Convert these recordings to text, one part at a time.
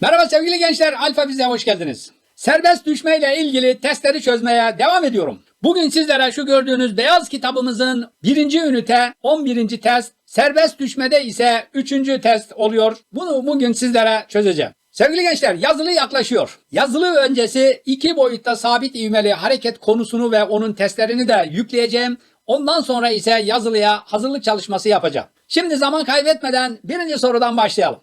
Merhaba sevgili gençler, Alfa Biz'e hoş geldiniz. Serbest düşme ile ilgili testleri çözmeye devam ediyorum. Bugün sizlere şu gördüğünüz beyaz kitabımızın birinci ünite 11. test, serbest düşmede ise 3. test oluyor. Bunu bugün sizlere çözeceğim. Sevgili gençler yazılı yaklaşıyor. Yazılı öncesi iki boyutta sabit ivmeli hareket konusunu ve onun testlerini de yükleyeceğim. Ondan sonra ise yazılıya hazırlık çalışması yapacağım. Şimdi zaman kaybetmeden birinci sorudan başlayalım.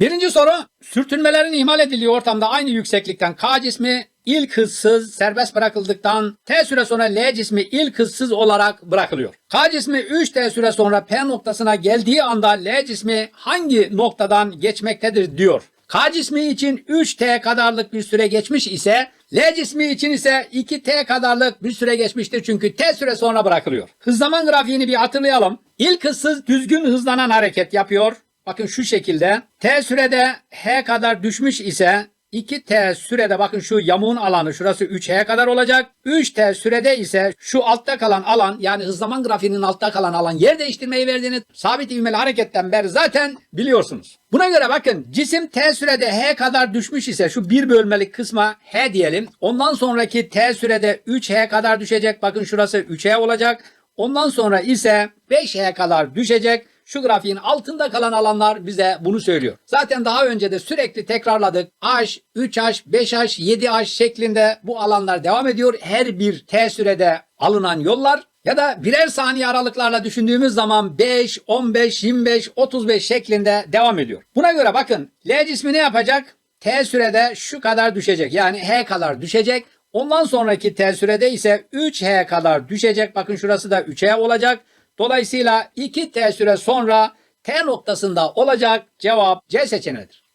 Birinci soru, sürtünmelerin ihmal edildiği ortamda aynı yükseklikten K cismi ilk hızsız serbest bırakıldıktan T süre sonra L cismi ilk hızsız olarak bırakılıyor. K cismi 3T süre sonra P noktasına geldiği anda L cismi hangi noktadan geçmektedir diyor. K cismi için 3T kadarlık bir süre geçmiş ise L cismi için ise 2T kadarlık bir süre geçmiştir çünkü T süre sonra bırakılıyor. Hız zaman grafiğini bir hatırlayalım. İlk hızsız düzgün hızlanan hareket yapıyor. Bakın şu şekilde T sürede H kadar düşmüş ise 2T sürede bakın şu yamuğun alanı şurası 3H kadar olacak. 3T sürede ise şu altta kalan alan yani hızlaman grafiğinin altta kalan alan yer değiştirmeyi verdiğini sabit ivmeli hareketten beri zaten biliyorsunuz. Buna göre bakın cisim T sürede H kadar düşmüş ise şu bir bölmelik kısma H diyelim. Ondan sonraki T sürede 3H kadar düşecek. Bakın şurası 3H olacak. Ondan sonra ise 5H kadar düşecek. Şu grafiğin altında kalan alanlar bize bunu söylüyor. Zaten daha önce de sürekli tekrarladık. H, 3H, 5H, 7H şeklinde bu alanlar devam ediyor. Her bir T sürede alınan yollar ya da birer saniye aralıklarla düşündüğümüz zaman 5, 15, 25, 35 şeklinde devam ediyor. Buna göre bakın L cismi ne yapacak? T sürede şu kadar düşecek. Yani H kadar düşecek. Ondan sonraki T sürede ise 3H kadar düşecek. Bakın şurası da 3H olacak. Dolayısıyla 2T süre sonra T noktasında olacak cevap C seçeneğidir.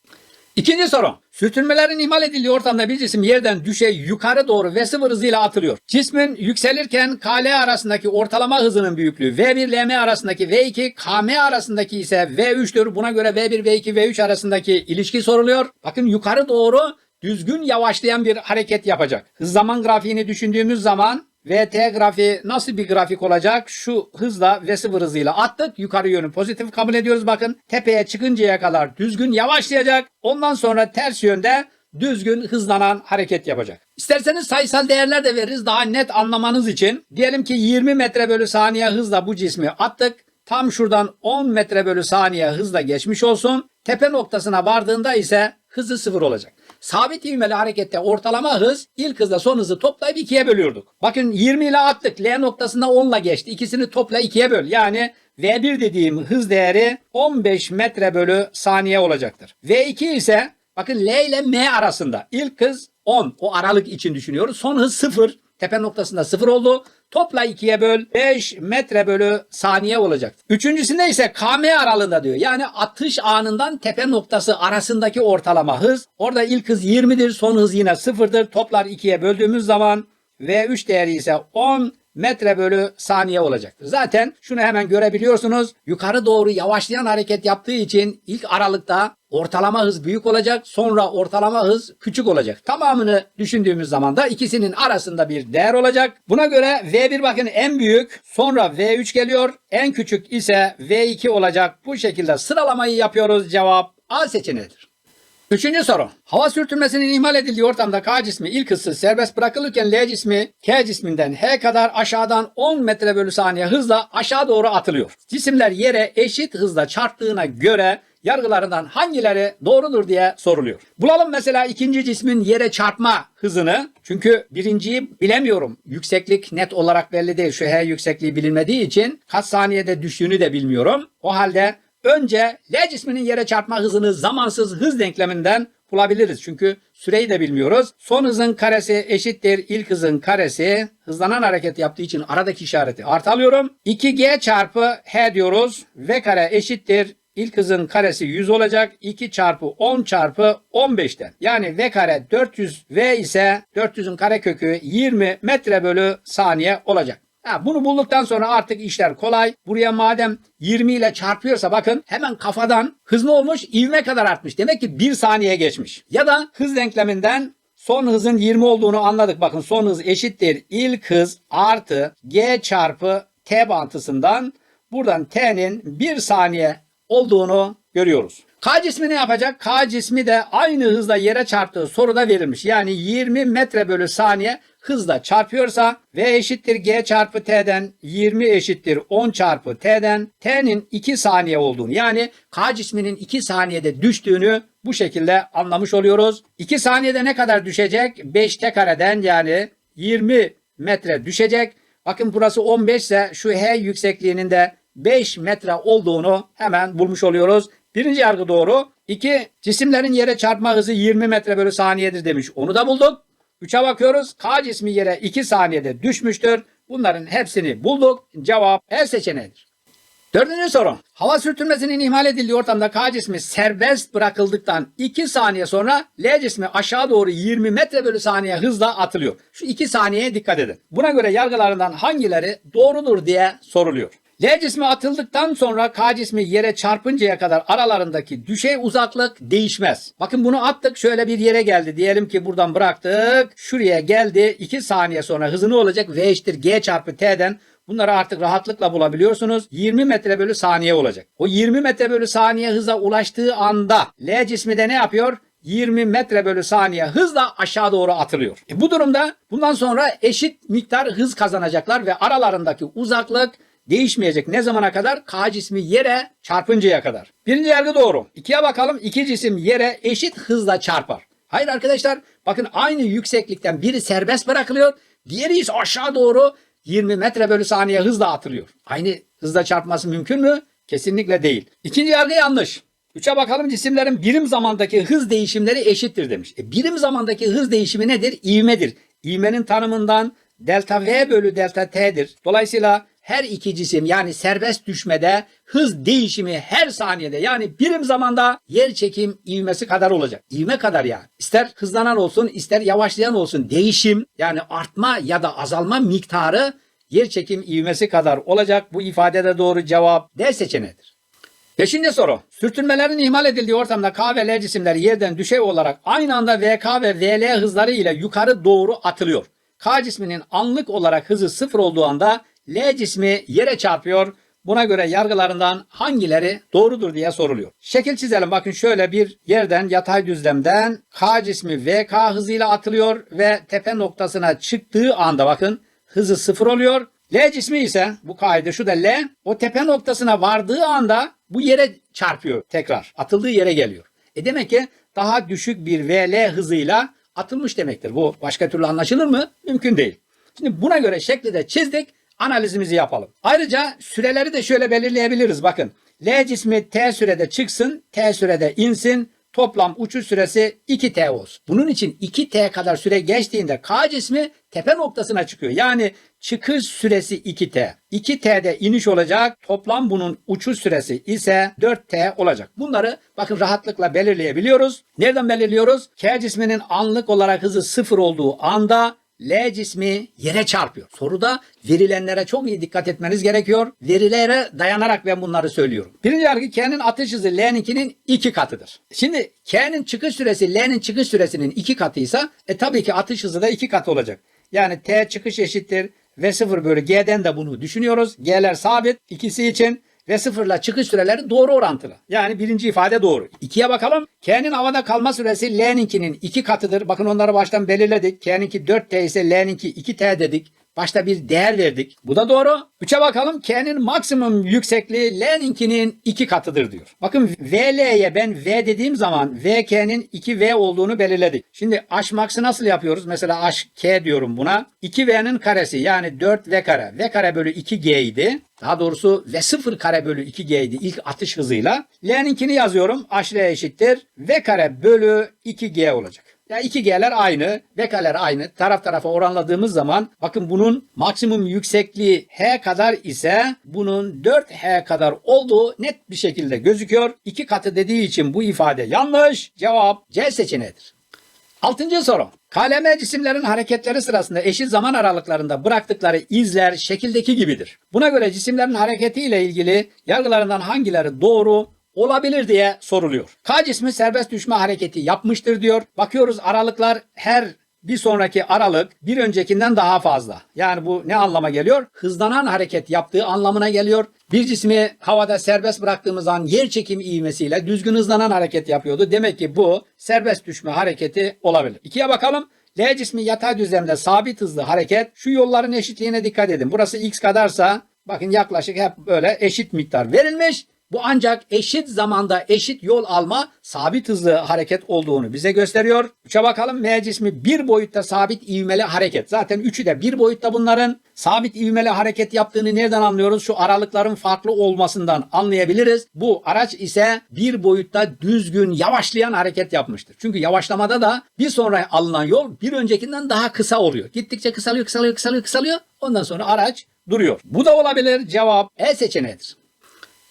İkinci soru. Sürtünmelerin ihmal edildiği ortamda bir cisim yerden düşey yukarı doğru ve sıfır hızıyla atılıyor. Cismin yükselirken KL arasındaki ortalama hızının büyüklüğü V1 LM arasındaki V2 KM arasındaki ise V3'tür. Buna göre V1 V2 V3 arasındaki ilişki soruluyor. Bakın yukarı doğru düzgün yavaşlayan bir hareket yapacak. Hız zaman grafiğini düşündüğümüz zaman VT grafiği nasıl bir grafik olacak? Şu hızla ve sıfır hızıyla attık. Yukarı yönü pozitif kabul ediyoruz bakın. Tepeye çıkıncaya kadar düzgün yavaşlayacak. Ondan sonra ters yönde düzgün hızlanan hareket yapacak. İsterseniz sayısal değerler de veririz daha net anlamanız için. Diyelim ki 20 metre bölü saniye hızla bu cismi attık. Tam şuradan 10 metre bölü saniye hızla geçmiş olsun. Tepe noktasına vardığında ise hızı sıfır olacak. Sabit ivmeli harekette ortalama hız ilk hızla son hızı toplayıp ikiye bölüyorduk. Bakın 20 ile attık. L noktasında 10 ile geçti. İkisini topla ikiye böl. Yani V1 dediğim hız değeri 15 metre bölü saniye olacaktır. V2 ise bakın L ile M arasında. İlk hız 10. O aralık için düşünüyoruz. Son hız 0. Tepe noktasında 0 oldu. Topla 2'ye böl 5 metre bölü saniye olacak. Üçüncüsünde ise KM aralığında diyor. Yani atış anından tepe noktası arasındaki ortalama hız. Orada ilk hız 20'dir son hız yine 0'dır. Toplar 2'ye böldüğümüz zaman V3 değeri ise 10 metre bölü saniye olacaktır. Zaten şunu hemen görebiliyorsunuz. Yukarı doğru yavaşlayan hareket yaptığı için ilk aralıkta ortalama hız büyük olacak. Sonra ortalama hız küçük olacak. Tamamını düşündüğümüz zaman da ikisinin arasında bir değer olacak. Buna göre V1 bakın en büyük. Sonra V3 geliyor. En küçük ise V2 olacak. Bu şekilde sıralamayı yapıyoruz. Cevap A seçeneğidir. Üçüncü soru. Hava sürtünmesinin ihmal edildiği ortamda K cismi ilk hızsız serbest bırakılırken L cismi K cisminden H kadar aşağıdan 10 metre bölü saniye hızla aşağı doğru atılıyor. Cisimler yere eşit hızla çarptığına göre yargılarından hangileri doğrudur diye soruluyor. Bulalım mesela ikinci cismin yere çarpma hızını. Çünkü birinciyi bilemiyorum. Yükseklik net olarak belli değil. Şu H yüksekliği bilinmediği için kaç saniyede düştüğünü de bilmiyorum. O halde Önce L cisminin yere çarpma hızını zamansız hız denkleminden bulabiliriz. Çünkü süreyi de bilmiyoruz. Son hızın karesi eşittir ilk hızın karesi. Hızlanan hareket yaptığı için aradaki işareti artı alıyorum. 2G çarpı H diyoruz. V kare eşittir İlk hızın karesi 100 olacak. 2 çarpı 10 çarpı 15'ten. Yani V kare 400 V ise 400'ün karekökü 20 metre bölü saniye olacak. Ha, bunu bulduktan sonra artık işler kolay. Buraya madem 20 ile çarpıyorsa bakın hemen kafadan hız ne olmuş? İvme kadar artmış. Demek ki 1 saniye geçmiş. Ya da hız denkleminden son hızın 20 olduğunu anladık. Bakın son hız eşittir. İlk hız artı G çarpı T bantısından buradan T'nin 1 saniye olduğunu görüyoruz. K cismi ne yapacak? K cismi de aynı hızla yere çarptığı soruda verilmiş. Yani 20 metre bölü saniye hızla çarpıyorsa V eşittir G çarpı T'den 20 eşittir 10 çarpı T'den T'nin 2 saniye olduğunu yani K cisminin 2 saniyede düştüğünü bu şekilde anlamış oluyoruz. 2 saniyede ne kadar düşecek? 5 T kareden yani 20 metre düşecek. Bakın burası 15 ise şu H yüksekliğinin de 5 metre olduğunu hemen bulmuş oluyoruz. Birinci yargı doğru. 2. Cisimlerin yere çarpma hızı 20 metre bölü saniyedir demiş. Onu da bulduk. 3'e bakıyoruz. K cismi yere 2 saniyede düşmüştür. Bunların hepsini bulduk. Cevap E seçeneğidir. Dördüncü soru. Hava sürtünmesinin ihmal edildiği ortamda K cismi serbest bırakıldıktan 2 saniye sonra L cismi aşağı doğru 20 metre bölü saniye hızla atılıyor. Şu 2 saniyeye dikkat edin. Buna göre yargılarından hangileri doğrudur diye soruluyor. L cismi atıldıktan sonra K cismi yere çarpıncaya kadar aralarındaki düşey uzaklık değişmez. Bakın bunu attık şöyle bir yere geldi. Diyelim ki buradan bıraktık. Şuraya geldi. 2 saniye sonra hızı ne olacak? V eşittir G çarpı T'den Bunları artık rahatlıkla bulabiliyorsunuz. 20 metre bölü saniye olacak. O 20 metre bölü saniye hıza ulaştığı anda L cismi de ne yapıyor? 20 metre bölü saniye hızla aşağı doğru atılıyor. E bu durumda bundan sonra eşit miktar hız kazanacaklar ve aralarındaki uzaklık değişmeyecek. Ne zamana kadar? K cismi yere çarpıncaya kadar. Birinci yargı doğru. İkiye bakalım. İki cisim yere eşit hızla çarpar. Hayır arkadaşlar bakın aynı yükseklikten biri serbest bırakılıyor. Diğeri ise aşağı doğru 20 metre bölü saniye hızla atılıyor. Aynı hızla çarpması mümkün mü? Kesinlikle değil. İkinci yargı yanlış. Üçe bakalım cisimlerin birim zamandaki hız değişimleri eşittir demiş. E, birim zamandaki hız değişimi nedir? İvmedir. İvmenin tanımından delta V bölü delta T'dir. Dolayısıyla her iki cisim yani serbest düşmede hız değişimi her saniyede yani birim zamanda yer çekim ivmesi kadar olacak. İvme kadar yani. İster hızlanan olsun ister yavaşlayan olsun değişim yani artma ya da azalma miktarı yer çekim ivmesi kadar olacak. Bu ifadede doğru cevap D seçeneğidir. Beşinci soru. Sürtünmelerin ihmal edildiği ortamda K ve L cisimleri yerden düşey olarak aynı anda VK ve VL hızları ile yukarı doğru atılıyor. K cisminin anlık olarak hızı sıfır olduğu anda L cismi yere çarpıyor. Buna göre yargılarından hangileri doğrudur diye soruluyor. Şekil çizelim. Bakın şöyle bir yerden yatay düzlemden K cismi VK hızıyla atılıyor ve tepe noktasına çıktığı anda bakın hızı sıfır oluyor. L cismi ise bu kaydı şu da L o tepe noktasına vardığı anda bu yere çarpıyor tekrar. Atıldığı yere geliyor. E demek ki daha düşük bir VL hızıyla atılmış demektir. Bu başka türlü anlaşılır mı? Mümkün değil. Şimdi buna göre şekli de çizdik analizimizi yapalım. Ayrıca süreleri de şöyle belirleyebiliriz. Bakın L cismi T sürede çıksın, T sürede insin. Toplam uçuş süresi 2T olsun. Bunun için 2T kadar süre geçtiğinde K cismi tepe noktasına çıkıyor. Yani çıkış süresi 2T. 2T'de iniş olacak. Toplam bunun uçuş süresi ise 4T olacak. Bunları bakın rahatlıkla belirleyebiliyoruz. Nereden belirliyoruz? K cisminin anlık olarak hızı sıfır olduğu anda L cismi yere çarpıyor. Soruda verilenlere çok iyi dikkat etmeniz gerekiyor. Verilere dayanarak ben bunları söylüyorum. Birinci yargı K'nin atış hızı L'ninkinin iki katıdır. Şimdi K'nin çıkış süresi L'nin çıkış süresinin iki katıysa e tabii ki atış hızı da iki katı olacak. Yani T çıkış eşittir ve 0 bölü G'den de bunu düşünüyoruz. G'ler sabit ikisi için ve sıfırla çıkış süreleri doğru orantılı. Yani birinci ifade doğru. İkiye bakalım. K'nin havada kalma süresi L'ninkinin iki katıdır. Bakın onları baştan belirledik. K'ninki 4T ise L'ninki 2T dedik. Başta bir değer verdik. Bu da doğru. 3'e bakalım. K'nin maksimum yüksekliği L'ninkinin 2 katıdır diyor. Bakın VL'ye ben V dediğim zaman VK'nin 2V olduğunu belirledik. Şimdi H max'ı nasıl yapıyoruz? Mesela H K diyorum buna. 2V'nin karesi yani 4V kare. V kare bölü 2G idi. Daha doğrusu V0 kare bölü 2G idi ilk atış hızıyla. L'ninkini yazıyorum. H L eşittir. V kare bölü 2G olacak. Ya iki G'ler aynı, vekaler aynı. Taraf tarafa oranladığımız zaman bakın bunun maksimum yüksekliği H kadar ise bunun 4H kadar olduğu net bir şekilde gözüküyor. İki katı dediği için bu ifade yanlış. Cevap C seçeneğidir. Altıncı soru. KLM cisimlerin hareketleri sırasında eşit zaman aralıklarında bıraktıkları izler şekildeki gibidir. Buna göre cisimlerin hareketiyle ilgili yargılarından hangileri doğru olabilir diye soruluyor. K cismi serbest düşme hareketi yapmıştır diyor. Bakıyoruz aralıklar her bir sonraki aralık bir öncekinden daha fazla. Yani bu ne anlama geliyor? Hızlanan hareket yaptığı anlamına geliyor. Bir cismi havada serbest bıraktığımız an yer çekimi ivmesiyle düzgün hızlanan hareket yapıyordu. Demek ki bu serbest düşme hareketi olabilir. İkiye bakalım. L cismi yatay düzlemde sabit hızlı hareket. Şu yolların eşitliğine dikkat edin. Burası x kadarsa bakın yaklaşık hep böyle eşit miktar verilmiş. Bu ancak eşit zamanda eşit yol alma sabit hızlı hareket olduğunu bize gösteriyor. Üçe bakalım. M cismi bir boyutta sabit ivmeli hareket. Zaten üçü de bir boyutta bunların. Sabit ivmeli hareket yaptığını nereden anlıyoruz? Şu aralıkların farklı olmasından anlayabiliriz. Bu araç ise bir boyutta düzgün yavaşlayan hareket yapmıştır. Çünkü yavaşlamada da bir sonra alınan yol bir öncekinden daha kısa oluyor. Gittikçe kısalıyor, kısalıyor, kısalıyor, kısalıyor. Ondan sonra araç duruyor. Bu da olabilir. Cevap E seçeneğidir.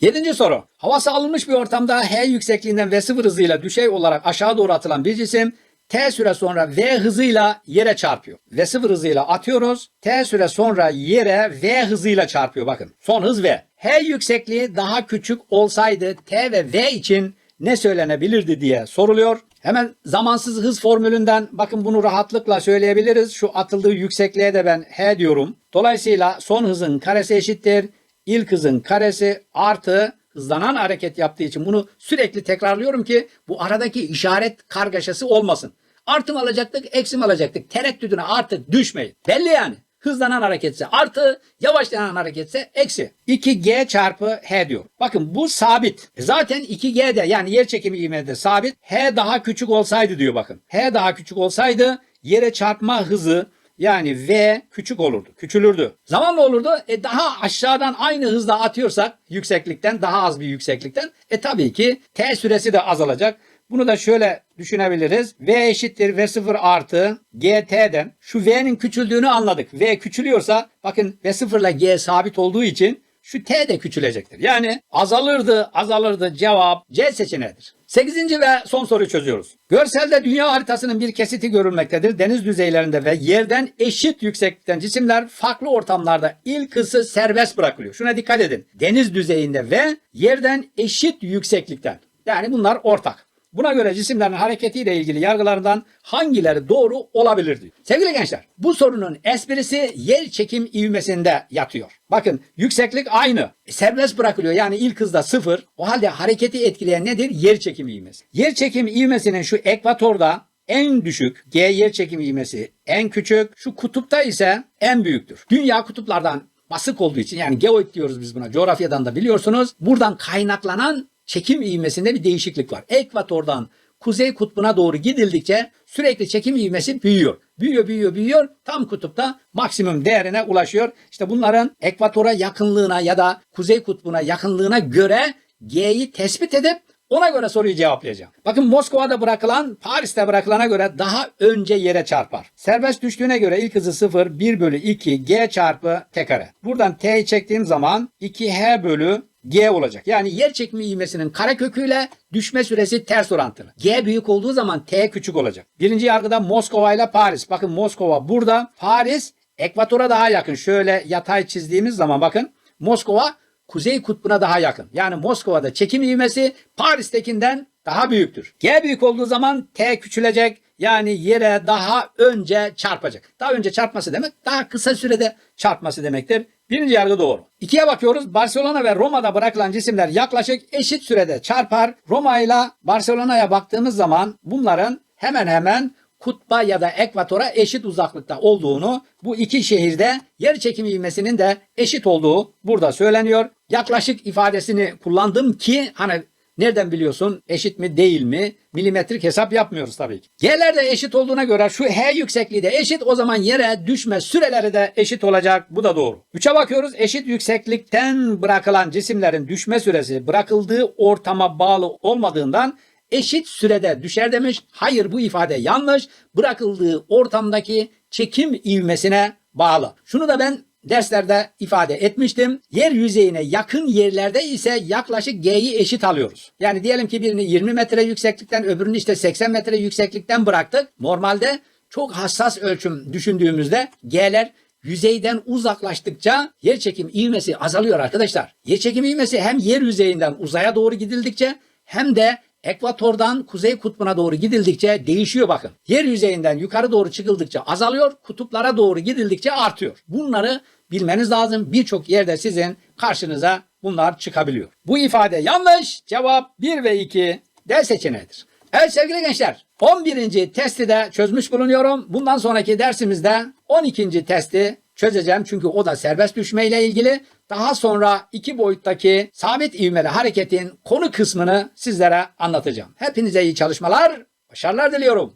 Yedinci soru. Havası alınmış bir ortamda H yüksekliğinden V0 hızıyla düşey olarak aşağı doğru atılan bir cisim T süre sonra V hızıyla yere çarpıyor. V0 hızıyla atıyoruz. T süre sonra yere V hızıyla çarpıyor bakın. Son hız V. H yüksekliği daha küçük olsaydı T ve V için ne söylenebilirdi diye soruluyor. Hemen zamansız hız formülünden bakın bunu rahatlıkla söyleyebiliriz. Şu atıldığı yüksekliğe de ben H diyorum. Dolayısıyla son hızın karesi eşittir ilk hızın karesi artı hızlanan hareket yaptığı için bunu sürekli tekrarlıyorum ki bu aradaki işaret kargaşası olmasın. Artı mı alacaktık, eksi mi alacaktık? Tereddüdüne artık düşmeyin. Belli yani. Hızlanan hareketse artı, yavaşlayan hareketse eksi. 2G çarpı H diyor. Bakın bu sabit. E Zaten 2G'de yani yer çekimi ivmede sabit. H daha küçük olsaydı diyor bakın. H daha küçük olsaydı yere çarpma hızı yani V küçük olurdu, küçülürdü. Zaman ne olurdu? E daha aşağıdan aynı hızla atıyorsak yükseklikten daha az bir yükseklikten e tabii ki T süresi de azalacak. Bunu da şöyle düşünebiliriz. V eşittir V0 artı GT'den şu V'nin küçüldüğünü anladık. V küçülüyorsa bakın V0 ile G sabit olduğu için şu T de küçülecektir. Yani azalırdı, azalırdı cevap C seçeneğidir. Sekizinci ve son soruyu çözüyoruz. Görselde dünya haritasının bir kesiti görülmektedir. Deniz düzeylerinde ve yerden eşit yükseklikten cisimler farklı ortamlarda ilk ısı serbest bırakılıyor. Şuna dikkat edin. Deniz düzeyinde ve yerden eşit yükseklikten. Yani bunlar ortak. Buna göre cisimlerin hareketiyle ilgili yargılarından hangileri doğru olabilir diyor. Sevgili gençler, bu sorunun esprisi yer çekim ivmesinde yatıyor. Bakın yükseklik aynı. Serbest bırakılıyor yani ilk hızda sıfır. O halde hareketi etkileyen nedir? Yer çekim ivmesi. Yer çekim ivmesinin şu ekvatorda en düşük, G yer çekim ivmesi en küçük, şu kutupta ise en büyüktür. Dünya kutuplardan basık olduğu için yani geoid diyoruz biz buna coğrafyadan da biliyorsunuz. Buradan kaynaklanan çekim ivmesinde bir değişiklik var. Ekvatordan kuzey kutbuna doğru gidildikçe sürekli çekim ivmesi büyüyor. Büyüyor, büyüyor, büyüyor. Tam kutupta maksimum değerine ulaşıyor. İşte bunların ekvatora yakınlığına ya da kuzey kutbuna yakınlığına göre G'yi tespit edip ona göre soruyu cevaplayacağım. Bakın Moskova'da bırakılan Paris'te bırakılana göre daha önce yere çarpar. Serbest düştüğüne göre ilk hızı 0 1 bölü 2 G çarpı T kare. Buradan T'yi çektiğim zaman 2H bölü G olacak. Yani yer çekimi ivmesinin kareköküyle düşme süresi ters orantılı. G büyük olduğu zaman T küçük olacak. Birinci yargıda Moskova ile Paris. Bakın Moskova burada. Paris ekvatora daha yakın. Şöyle yatay çizdiğimiz zaman bakın Moskova kuzey kutbuna daha yakın. Yani Moskova'da çekim ivmesi Paris'tekinden daha büyüktür. G büyük olduğu zaman T küçülecek. Yani yere daha önce çarpacak. Daha önce çarpması demek daha kısa sürede çarpması demektir. Birinci yargı doğru. İkiye bakıyoruz. Barcelona ve Roma'da bırakılan cisimler yaklaşık eşit sürede çarpar. Roma ile Barcelona'ya baktığımız zaman bunların hemen hemen kutba ya da ekvatora eşit uzaklıkta olduğunu, bu iki şehirde yer çekimi ivmesinin de eşit olduğu burada söyleniyor. Yaklaşık ifadesini kullandım ki hani Nereden biliyorsun eşit mi değil mi? Milimetrik hesap yapmıyoruz tabii ki. G'ler de eşit olduğuna göre şu H yüksekliği de eşit o zaman yere düşme süreleri de eşit olacak. Bu da doğru. 3'e bakıyoruz. Eşit yükseklikten bırakılan cisimlerin düşme süresi bırakıldığı ortama bağlı olmadığından eşit sürede düşer demiş. Hayır bu ifade yanlış. Bırakıldığı ortamdaki çekim ivmesine bağlı. Şunu da ben derslerde ifade etmiştim. Yer yüzeyine yakın yerlerde ise yaklaşık G'yi eşit alıyoruz. Yani diyelim ki birini 20 metre yükseklikten öbürünü işte 80 metre yükseklikten bıraktık. Normalde çok hassas ölçüm düşündüğümüzde G'ler yüzeyden uzaklaştıkça yer çekim ivmesi azalıyor arkadaşlar. Yer çekim ivmesi hem yer yüzeyinden uzaya doğru gidildikçe hem de ekvatordan kuzey kutbuna doğru gidildikçe değişiyor bakın. Yer yüzeyinden yukarı doğru çıkıldıkça azalıyor, kutuplara doğru gidildikçe artıyor. Bunları bilmeniz lazım. Birçok yerde sizin karşınıza bunlar çıkabiliyor. Bu ifade yanlış. Cevap 1 ve 2 D seçeneğidir. Evet sevgili gençler 11. testi de çözmüş bulunuyorum. Bundan sonraki dersimizde 12. testi çözeceğim. Çünkü o da serbest düşme ile ilgili. Daha sonra iki boyuttaki sabit ivmeli hareketin konu kısmını sizlere anlatacağım. Hepinize iyi çalışmalar, başarılar diliyorum.